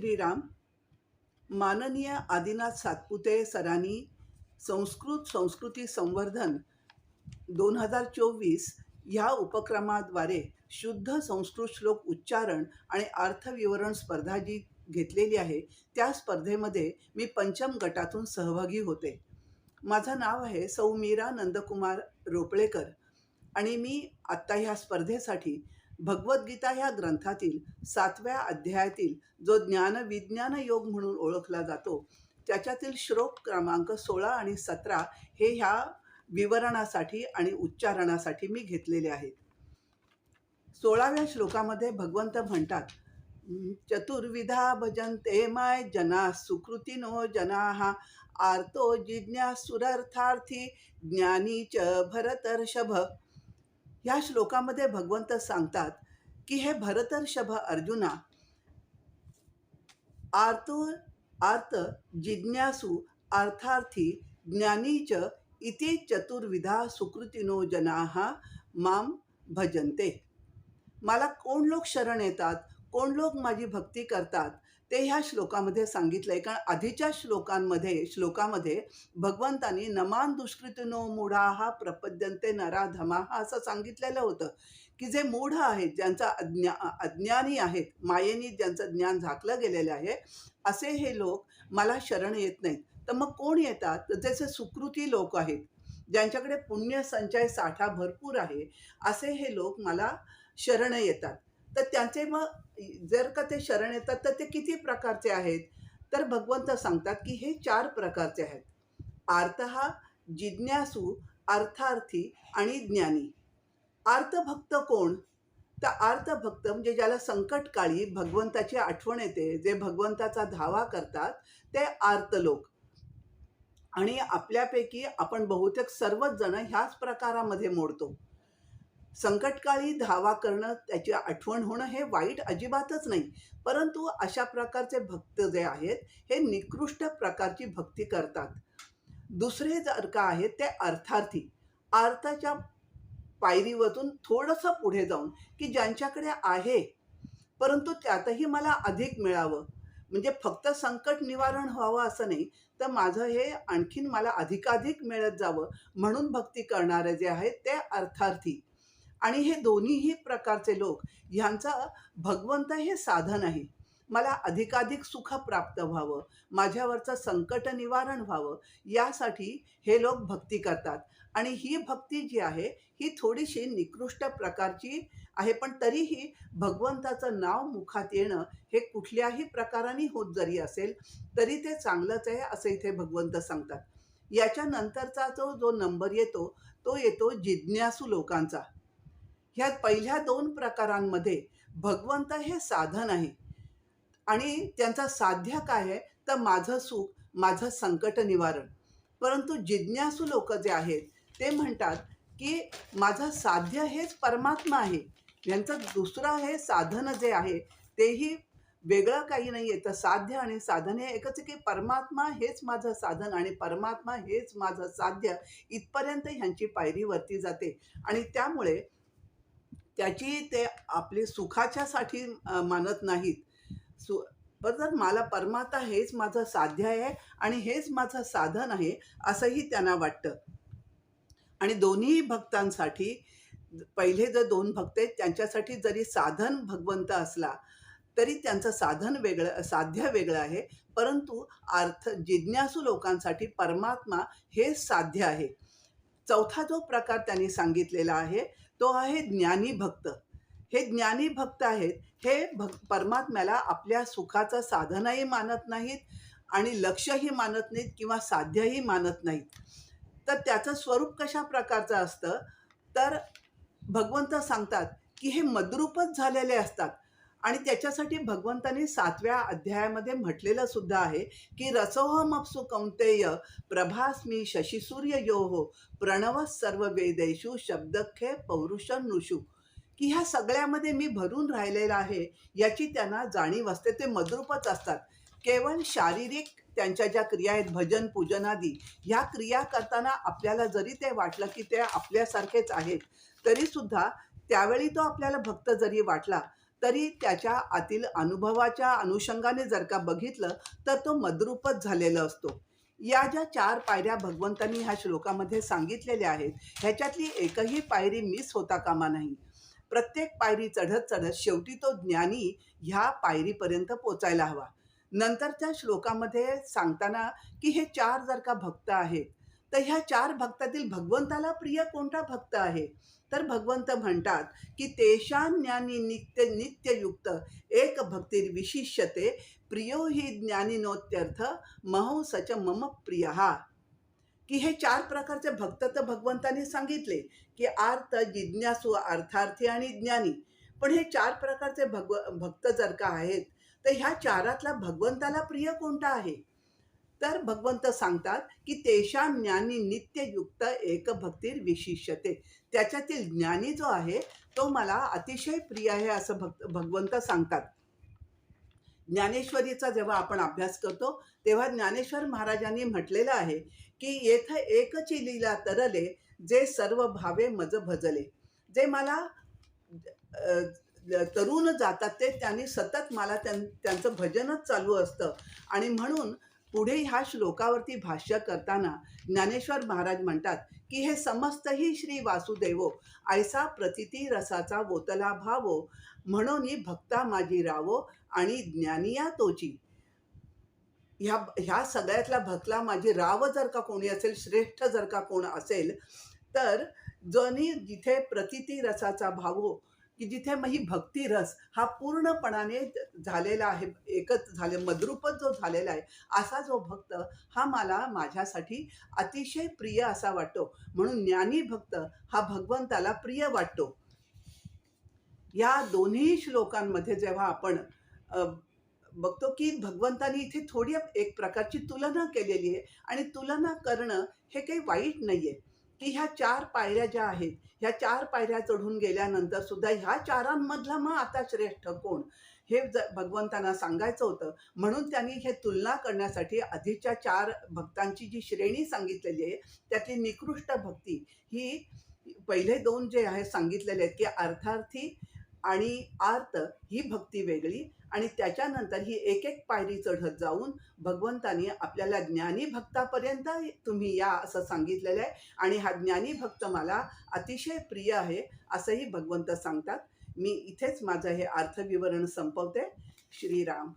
श्रीराम माननीय आदिनाथ सातपुते सरांनी संस्कृत संस्कृती संवर्धन दोन हजार चोवीस ह्या उपक्रमाद्वारे शुद्ध संस्कृत श्लोक उच्चारण आणि अर्थविवरण स्पर्धा जी घेतलेली आहे त्या स्पर्धेमध्ये मी पंचम गटातून सहभागी होते. माझं नाव आहे सौ मीरा नंदकुमार रोपळेकर आणि मी आत्ता ह्या स्पर्धेसाठी भगवद्गीता ह्या ग्रंथातील सातव्या अध्यायातील जो ज्ञान विज्ञान योग म्हणून ओळखला जातो त्याच्यातील श्लोक क्रमांक सोळा आणि सतरा हे ह्या विवरणासाठी आणि उच्चारणासाठी मी घेतलेले आहेत. सोळाव्या श्लोकामध्ये भगवंत म्हणतात चतुर्विधा भजन्ते माय जना सुकृतिनो जना आर्तो जिज्ञासुरर्थार्थी ज्ञानी च भरतर्षभ ह्या श्लोकामध्ये भगवंत सांगतात की हे भरतर्षभ अर्जुना आर्तो आर्त जिज्ञासू अर्थार्थी ज्ञानी च इति चतुर्विधा सुकृतिनो जनाः माम भजन्ते. मला कोण लोक शरण येतात? कोण लोक माझी भक्ती करतात? ते ह्या श्लोकामध्ये सांगितलंय. कारण आधीच्या श्लोकांमध्ये श्लोकामध्ये भगवंतानी नमान दुष्कृतिनो मूढा हा प्रपद्यंते नरा धमाहा असं सांगितलेलं होतं. की जे मूढ आहेत ज्यांचा अज्ञा अज्ञानी आहेत मायेनी ज्यांचं ज्ञान झाकलं गेलेलं आहे असे हे लोक मला शरण येत नाहीत. तर मग कोण येतात? तर जसे सुकृती लोक आहेत ज्यांच्याकडे पुण्य संचय साठा भरपूर आहे असे हे लोक मला शरण येतात. तर त्यांचे मग जर का ते शरण येतात तर ते किती प्रकारचे आहेत? तर भगवंत सांगतात की हे चार प्रकारचे आहेत. आर्त हा जिज्ञासू अर्थार्थी आणि ज्ञानी. आर्तभक्त कोण? तर आर्तभक्त म्हणजे ज्याला संकटकाळी भगवंताची आठवण येते जे भगवंताचा धावा करतात ते आर्त लोक. आणि आपल्यापैकी आपण बहुतेक सर्वच जण ह्याच प्रकारामध्ये मोडतो. संकटकाळी धावा करणं त्याची आठवण होणं हे वाईट अजिबातच नाही. परंतु अशा प्रकारचे भक्त जे आहेत हे निकृष्ट प्रकारची भक्ती करतात. दुसरे जर का आहेत ते अर्थार्थी. अर्थाच्या पायरीवरून थोडंसं पुढे जाऊन की ज्यांच्याकडे आहे परंतु त्यातही मला अधिक मिळावं. म्हणजे फक्त संकट निवारण व्हावं असं नाही तर माझं हे आणखीन मला अधिकाधिक मिळत जावं म्हणून भक्ती करणारे जे आहेत ते अर्थार्थी. आणि हे दोन्हीही प्रकारचे लोक ह्यांचा भगवंत हे साधन आहे. मला अधिकाधिक सुख प्राप्त व्हावं माझ्यावरचं संकट निवारण व्हावं यासाठी हे लोक भक्ती करतात. आणि ही भक्ती जी आहे ही थोडीशी निकृष्ट प्रकारची आहे पण तरीही भगवंताचं नाव मुखात येणं हे कुठल्याही प्रकाराने होत जरी असेल तरी ते चांगलंच आहे असं इथे भगवंत सांगतात. याच्यानंतरचा जो जो नंबर येतो तो येतो जिज्ञासू लोकांचा. ह्या पहिल्या दोन प्रकारांमध्ये भगवंत हे साधन आहे. आणि त्यांचा साध्य काय आहे? तर माझं सुख माझं संकट निवारण. परंतु जिज्ञासू लोक जे आहेत ते म्हणतात की माझं साध्य हेच परमात्मा आहे. यांचं दुसरं हे साधन जे आहे तेही वेगळं काही नाही आहे तर साध्य आणि साधन हे एकच आहे की परमात्मा हेच माझं साधन आणि परमात्मा हेच माझं साध्य इथपर्यंत ह्यांची पायरीवरती जाते. आणि त्यामुळे त्याची ते आपली सुखाच्यासाठी मानत नाहीत. सु बरं मला परमात्मा हेच माझं साध्य आहे आणि हेच माझं साधन आहे असंही त्यांना वाटतं. आणि दोन्ही भक्तांसाठी पहिले जर दोन भक्त आहेत त्यांच्यासाठी जरी साधन भगवंत असला तरी त्यांचं साधन वेगळं साध्य वेगळं आहे. परंतु अर्थ जिज्ञासू लोकांसाठी परमात्मा हे साध्य आहे. चौथा जो प्रकार त्यांनी सांगितलेला आहे तो आहे ज्ञानी भक्त. हे ज्ञानी भक्त आहेत हे भक् परमात्म्याला आपल्या सुखाचं साधनही मानत नाहीत आणि लक्षही मानत नाहीत किंवा साध्यही मानत नाहीत. तर त्याचं स्वरूप कशा प्रकारचं असतं? तर भगवंत सांगतात की हे मद्रूपच झालेले असतात. आणि त्याच्यासाठी भगवंतांनी सातव्या अध्यायामध्ये म्हटलेलं सुद्धा आहे की रसोहम कौंतेय प्रभास्मी शशिसूर्य यो हो प्रणव सर्व वेदेशू शब्दखे पौरुष नृषू की ह्या सगळ्यामध्ये मी भरून राहिलेला आहे याची त्यांना जाणीव असते. ते मद्रूपच असतात. केवळ शारीरिक त्यांच्या ज्या क्रिया आहेत भजन पूजनादी ह्या क्रिया करताना आपल्याला जरी ते वाटलं की ते आपल्यासारखेच आहेत तरीसुद्धा त्यावेळी तो आपल्याला भक्त जरी वाटला तरी त्याच्या आतील अनुभवाच्या अनुषंगाने जर का बघितलं तर तो मद्रूपच झालेला असतो. या ज्या चार पायऱ्या भगवंतांनी ह्या श्लोकामध्ये सांगितलेल्या आहेत ह्याच्यातली एकही पायरी मिस होता कामा नाही. प्रत्येक पायरी चढत चढत शेवटी तो ज्ञानी ह्या पायरीपर्यंत पोचायला हवा. नंतरच्या श्लोकामध्ये सांगताना की हे चार जर का भक्त आहेत तर ह्या चार भक्तातील भगवंताला प्रिय कोणता भक्त आहे? तर भगवंत म्हणतात की तेषा ज्ञानी नित्य नित्ययुक्त एक भक्तीर विशिष्यते प्रियो हि ज्ञानीनोत्यर्थ महौ सच मम प्रिय. की हे चार प्रकारचे भक्त तर भगवंतांनी सांगितले की आर्त जिज्ञासू अर्थार्थी आणि ज्ञानी. पण हे चार प्रकारचे भगव भक्त जर का आहेत तर ह्या चारातला भगवंताला प्रिय कोणता आहे? तर भगवंत सांगतात की तेषा ज्ञानी नित्ययुक्त एक भक्तीर विशिष्यते. त्याच्यातील ज्ञानी जो आहे तो मला अतिशय प्रिय आहे असं भक्त भगवंत सांगतात. ज्ञानेश्वरीचा जेव्हा आपण अभ्यास करतो तेव्हा ज्ञानेश्वर महाराजांनी म्हटलेलं आहे की येथ एक चिलीला तरले जे सर्व भावे मज भजले. जे मला तरुण जातात ते त्यांनी सतत मला त्यां त्यांचं भजनच चालू असतं. आणि म्हणून पुढे ह्या श्लोकावरती भाष्य करताना ज्ञानेश्वर महाराज म्हणतात की हे समस्तही श्री वासुदेवो ऐसा प्रतिती रसाचा वोतला भावो म्हणून भक्ता माझी रावो आणि ज्ञानिया तोची. ह्या ह्या सगळ्यातला भक्तला माझी राव जर का कोणी असेल श्रेष्ठ जर का कोण असेल तर जनी जिथे प्रतिती रसाचा भावो की जिथे मग ही भक्ती रस हा पूर्णपणाने झालेला आहे एकच झाले मद्रूपच जो झालेला आहे असा जो भक्त हा मला माझ्यासाठी अतिशय प्रिय असा वाटतो. म्हणून ज्ञानी भक्त हा भगवंताला प्रिय वाटतो. या दोन्ही श्लोकांमध्ये जेव्हा आपण बघतो की भगवंतानी इथे थोडी एक प्रकारची तुलना केलेली आहे आणि तुलना करणं हे काही वाईट नाही आहे की ह्या चार पायऱ्या ज्या आहेत ह्या चार पायऱ्या चढून गेल्यानंतर सुद्धा ह्या चारांमधला मग आता श्रेष्ठ कोण? हे ज भगवंतांना सांगायचं होतं. म्हणून त्यांनी हे तुलना करण्यासाठी आधीच्या चार भक्तांची जी श्रेणी सांगितलेली आहे त्यातली निकृष्ट भक्ती ही पहिले दोन जे आहे सांगितलेले आहेत की अर्थार्थी आणि आर्त ही भक्ती वेगळी आणि त्याच्यानंतर ही एक एक पायरी चढत जाऊन भगवंतानी आपल्याला ज्ञानी भक्तापर्यंत तुम्ही या असं सांगितलेलं आहे. आणि हा ज्ञानी भक्त मला अतिशय प्रिय आहे असंही भगवंत सांगतात. मी इथेच माझं हे अर्थविवरण संपवते. श्रीराम.